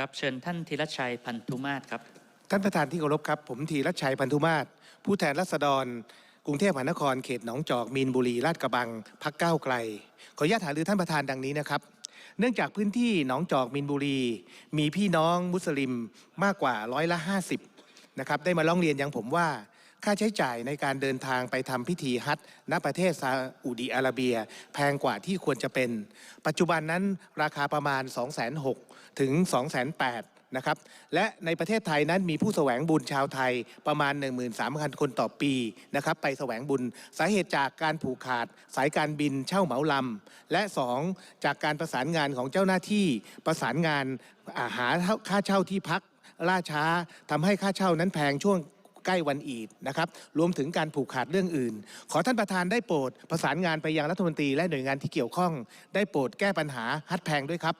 ครับเชิญท่านธีรชัยพันธุมาศครับ ท่านประธานที่เคารพครับ ผมธีรชัยพันธุมาศผู้แทนรัษฎร กรุงเทพมหานครเขตหนองจอกมีนบุรีลาดกระบังพักเก้าวไกล ขออนุญาตหารือท่านประธานดังนี้นะครับ เนื่องจากพื้นที่หนองจอกมีนบุรี มีพี่น้องมุสลิมมากกว่าร้อยละ 50นะครับได้มาร้องเรียนยังผมว่า ค่าใช้จ่ายในการเดินทางไปทำพิธีฮัจญ์ณประเทศซาอุดีอาระเบีย แพงกว่าที่ควรจะเป็น ปัจจุบันนั้นราคาประมาณ 2 6 0 0 0ถึง 2 8 0 0 0นะครับและในประเทศไทยนั้นมีผู้แสวงบุญชาวไทยประมาณ 13,000 คนต่อปีนะครับไปแสวงบุญสาเหตุจากการผูกขาด สายการบินเช่าเหมาลำและ 2 จากการประสานงานของเจ้าหน้าที่ประสานงานอาหาค่าเช่าที่พักล่าช้าทำให้ค่าเช่านั้นแพงช่วง ใกล้วันอีดนะครับรวมถึงการผูกขาดเรื่องอื่น ขอท่านประธานได้โปรดประสานงานไปยังรัฐมนตรีและหน่วยงานที่เกี่ยวข้อง ได้โปรดแก้ปัญหาฮัดแพงด้วยครับ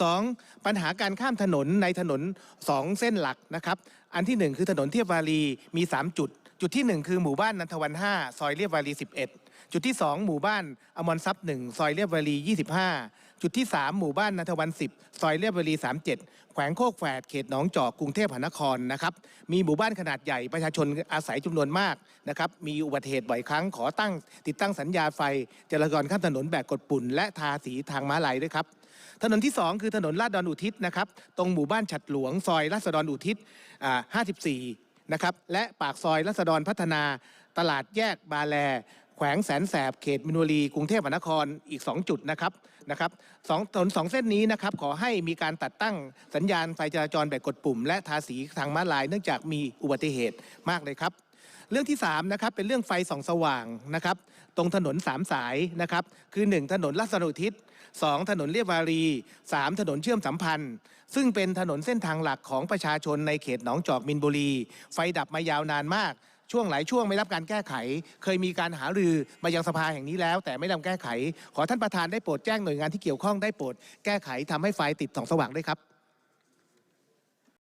สองปัญหาการข้ามถนนในถนนสองเส้นหลักนะครับ อันที่หนึ่งคือถนนเทียบวารีมี 3 จุด จุดที่หนึ่งคือหมู่บ้านนันทวัน 5 ซอยเรียบวารี 11 จุดที่สองหมู่บ้านอมรทรัพย์หนึ่งซอยเรียบวารี 25 จุดที่ 3 หมู่บ้านนันทวัน 10 ซอยเรียบวารี 37 แขวงโคกแฝดเขตหนองจอกกรุงเทพมหานครนะครับมีหมู่บ้านขนาดใหญ่ประชาชนอาศัยจำนวนมากนะครับมีอุบัติเหตุบ่อยครั้งขอตั้ง ติดตั้งสัญญาไฟจราจรข้ามถนนแบบกดปุ่น และทาสีทางม้าลายด้วยครับถนนที่ 2 คือถนนลาดดอนอุทิศนะครับตรงหมู่บ้านฉัดหลวง ซอยลาดดอนอุทิศอ่า54นะครับและปากซอยลาดดอนพัฒนาตลาดแยกบาแล แขวงแสนแสบเขตมินบุรีกรุงเทพมหานครอีก 2 จุดนะครับนะครับสองถนนสองเส้นนี้นะครับขอให้มีการตัดตั้งสัญญาณไฟจราจรแบบกดปุ่ม และทาสีทางม้าลาย เนื่องจากมีอุบัติเหตุมากเลยครับ เรื่องที่3นะครับเป็นเรื่องไฟส่องสว่างนะครับตรงถนน 3 สายนะครับคือ 1 ถนนลัสนุทิศ 2 ถนนเรียบวารี 3 ถนนเชื่อมสัมพันธ์ ซึ่งเป็นถนนเส้นทางหลักของประชาชนในเขตหนองจอกมินบุรี ไฟดับมายาวนานมาก ช่วงหลายช่วงไม่รับการแก้ไข เคยมีการหารือมายังสภาแห่งนี้แล้ว แต่ไม่นำแก้ไข ขอท่านประธานได้โปรดแจ้งหน่วยงานที่เกี่ยวข้องได้โปรดแก้ไขทำให้ไฟติดส่องสว่างด้วยครับ